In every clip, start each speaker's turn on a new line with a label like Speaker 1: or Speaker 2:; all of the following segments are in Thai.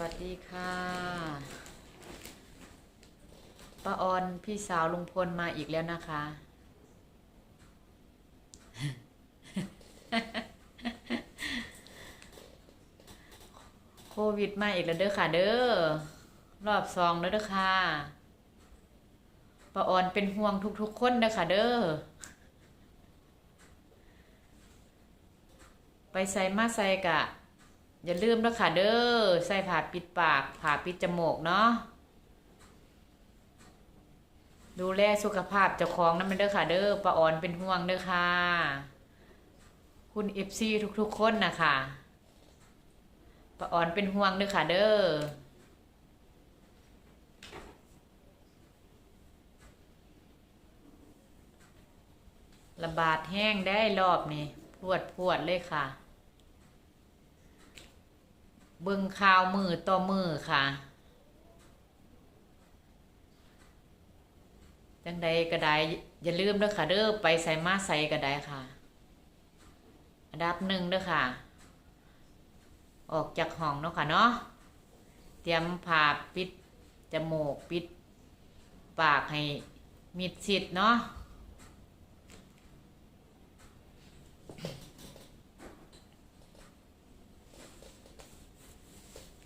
Speaker 1: วัสดีค่ะป้าออนพี่สาวลุงพลมาอีกแล้วนะคะ โควิดมาอีกแล้วเด้อค่ะ เด้อรอบสองแล้วเด้อค่ะป้าออนเป็นห่วงทุกๆคนเด้อค่ะ เด้อไปใส่มาใส่กะ อย่าลืมนะค่ะเด้อใส่ผ้าปิดปากผ้าปิดจมูกเนาะดูแลสุขภาพเจ้าของนั่นเป็นเด้อค่ะ เด้อป้าออนเป็นห่วงเด้อค่ะ คุณเอฟซีทุกๆคนนะคะป้าออนเป็นห่วงเด้อค่ะ เด้อระบาดแห้งได้รอบนี้พวดพวดเลยค่ะ เบิ่งข่าวมือต่อมือค่ะ จังใดก็ได้อย่าลืมเด้อค่ะ เด้อไปใส่มาใส่ก็ได้ค่ะ อันดับหนึ่งเด้อค่ะ ออกจากห้องเนาะค่ะเนาะ เตรียมผ้าปิดจมูกปิด ปากให้มิดชิดเนาะ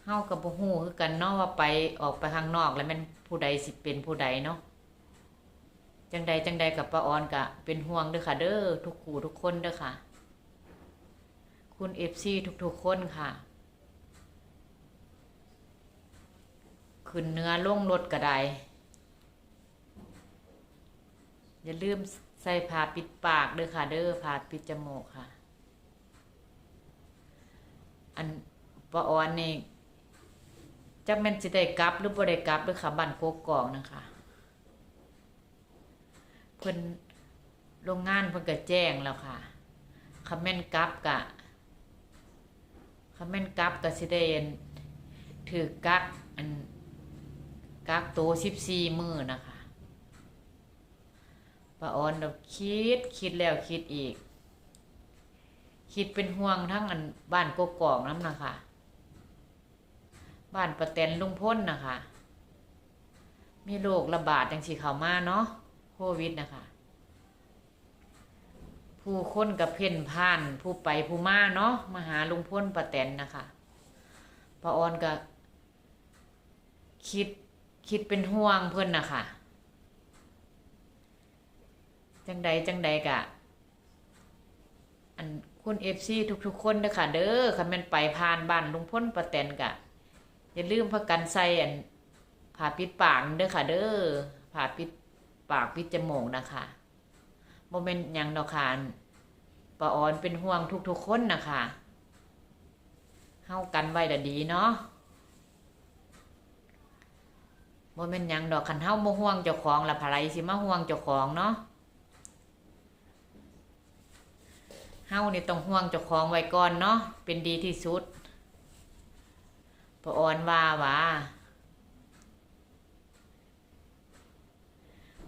Speaker 1: เฮากับบ่ฮู้คือกันเนาะว่าไปออกไปข้างนอก แล้วแมันผู้ใดสิเป็นผู้ใดเนาะจังใดจังใดกับป้าออนกะ เป็นห่วงเด้อค่ะ เด้อทุกคู่ทุกคนเด้อค่ะ คุณ FC ทุกๆคนค่ะ ขึ้นเนื้อล่งรถก็ไดอย่าลืมใส่ผ้าปิดปากเด้อค่ะ เด้อผ้าปิดจมูกค่ะ อันป้าออนนี่ จักแม่นสิได้กลับหรือบ่ได้กลับหรือค่ะบ้านโกกอกนะคะเพิ่นโรงงานเพิ่นก็แจ้งแล้วค่ะคำแม่นกลับกะคำแม่นกลับก็สิได้ถือกักอันกักโตว14มื้อนะคะป้าออนเราคิดคิดแล้วคิดอีก คิดเป็นห่วงทั้งอันบ้านโกกอกนำนะคะ บ้านประแตนลุงพ้นนะคะ มีโรคระบาดจังสีเข้ามาเนาะโควิดนะคะ ผู้คนกับเพ่นพ่าน ผู้ไปผู้มาเนาะมาหาลุงพ้นประแตนนะคะป้าออนก็คิดคิดเป็นห่วงเพื่อนนะคะจังใดจังใดกะ อันคุณเอฟซีทุกๆคนเด้อค่ะเด้อคันแม่นไปผ่านบ้านลุงพ้นประแตนกะ อย่าลืมพากันใส่อันผ่าปิดปากเด้อค่ะ เด้อผ่าปิดปากปิดจมูกนะคะโมเมนต์ยังดอกค่ะปาออนเป็นห่วงทุกๆคนนะคะเฮากันไว้ละดีเนาะโมเมนต์ยังดอกคันเฮาโมห่วงเจ้าของละภรรยสิมาห่วงเจ้าของเนาะเฮานี่ต้องห่วงเจ้าของไว้ก่อนเนาะเป็นดีที่สุด ปออนว่าว่า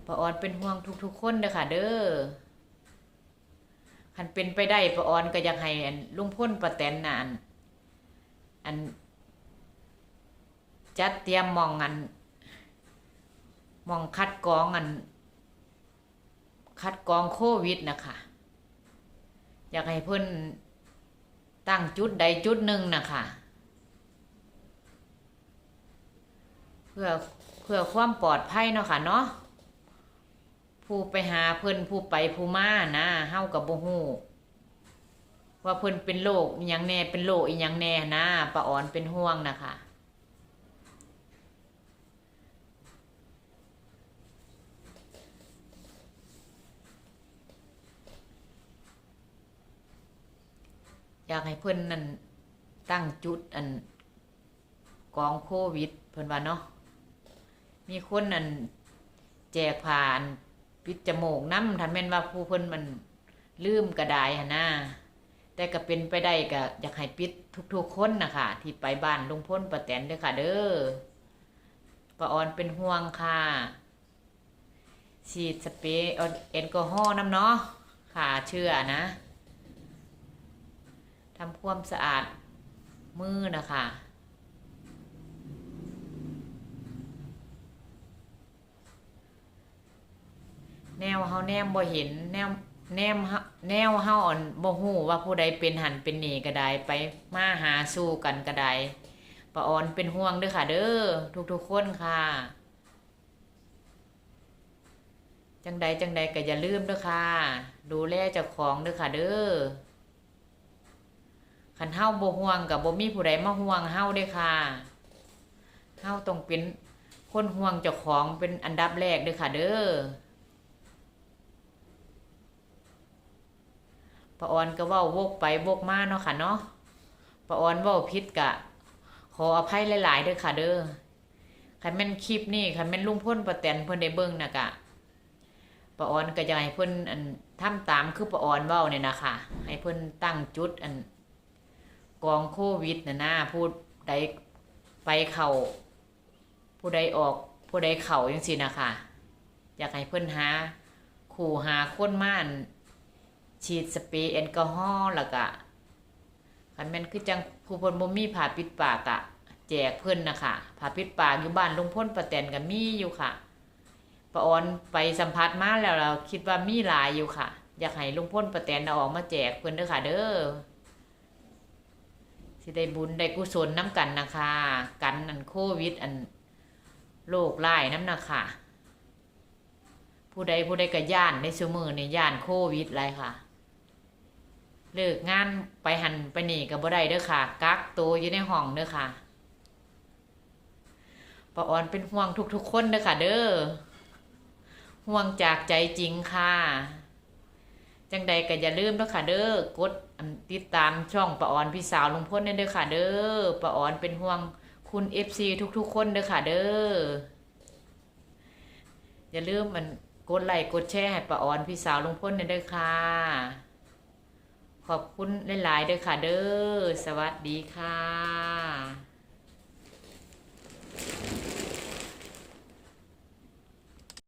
Speaker 1: ปออนเป็นห่วงทุกๆคนเด้อค่ะ เด้อคันเป็นไปได้ปออนก็อยากให้อันลุงพ่นประแตนน่ะอันอัน จัดเตรียมมองอันมองคัดกรองอัน คัดกรองโควิดนะคะอยากให้เพิ่อนตั้งจุดใดจุดหนึ่งนะคะ พื่อเพื่อความปลอดภัยเนาะค่ะเนาะผู้ไปหาเพิ่นผู้ไปผู้มานะเฮากับบ่ฮู้ว่าเพิ่นเป็นโรคอีหยังแน่เป็นโรคอีหยังแน่นะป้าอ่อนเป็นห่วงนะคะอยากให้เพิ่อนนั่นตั้งจุดอันกองโควิด เพิ่อนว่าเนาะ มีคนนั่นแจกผ่านปิดจมูกน้ำทันแม่นว่าผู้เพิ่นมันลืมกระดายหนะแต่ก็เป็นไปได้ก็อยากให้ปิดทุกๆคนนะคะที่ไปบ้านลุงพ้นประแตนเด้อค่ะ เด้อป้าออนเป็นห่วงค่ะฉีดสเปรย์แอลกอฮอล์น้ำเนาะค่ะเชื่อนะทำความสะอาดมือนะคะ แนวเฮาแนมบ่เห็นแนวแนมเฮาแนวเฮาอ่อนบ่ฮู้ว่าผู้ใดเป็นหันเป็นนี่ก็ได้ไปมาหาสู้กันก็ได้ป้าออนเป็นห่วงเด้อค่ะ เด้อทุกๆคนค่ะจังใดจังใดก็อย่าลืมเด้อค่ะ ดูแลเจ้าของเด้อค่ะเด้อคันเฮาบ่ห่วงกับบ่มีผู้ใดมาห่วงเฮาเด้อค่ะเฮาต้องเป็นคนห่วงเจ้าของเป็นอันดับแรกเด้อค่ะเด้อ ป้าออนก็เว้าวกไปวกมาเนาะค่ะเนาะป้าออนเว้าผิดกะ ขออภัยหลายๆเด้อค่ะ เด้อคันแม่นคลิปนี่คันแม่นลุงพ่นป้าแตนเพิ่นได้เบิ่งน่ะกะป้าออนก็จะให้เพิ่นอันทำตามคือป้าออนเว้าเนี่ยนะคะให้เพิ่นตั้งจุดอันกองโควิดน่ะนะผู้ใดไปเข้าผู้ใดออกผู้ใดเข้าจังซี่นะคะอยากให้เพิ่นหา ขู่หาคนม่าน ฉีดสเปรย์แอลกอฮอล์แล้วก็คันแม่นคือจังผู้พิ่นบ่มีผ้าปิดปากอะแจกเพิ่นนะคะผ้าปิดปากอยู่บ้านลุงพ่นป้าแตนก็มีอยู่ค่ะป้าออนไปสัมผัสมาแล้วเราคิดว่ามีหลายอยู่ค่ะ อยากให้ลุงพ่นป้าแตนเอาออกมาแจกเพิ่นเด้อค่ะ เด้อสิได้บุญได้กุศลน้ำกันนะคะ กันอันโควิดอันโรคร้ายน้ำนะคะ ผู้ใดผู้ใดก็ย่านในสมือในย่านโควิดไรค่ะ เลิกงานไปหันไปหนีกับบ่ได้เด้อค่ะ กักตัวอยู่ในห้องเด้อค่ะป้าออนเป็นห่วงทุกๆคนเด้อค่ะ เด้อ ห่วงจากใจจริงค่ะ จังใดก็อย่าลืมเด้อค่ะ เด้อ กดติดตามช่องป้าออนพี่สาวลุงพลเด้อค่ะ เด้อป้าออนเป็นห่วงคุณ FC ทุกๆ คนเด้อค่ะ เด้อ อย่าลืมมันกดไลค์กดแชร์ให้ป้าออนพี่สาวลุงพลเด้อค่ะ ขอบคุณหลาย ๆ เด้อค่ะเด้อ สวัสดีค่ะ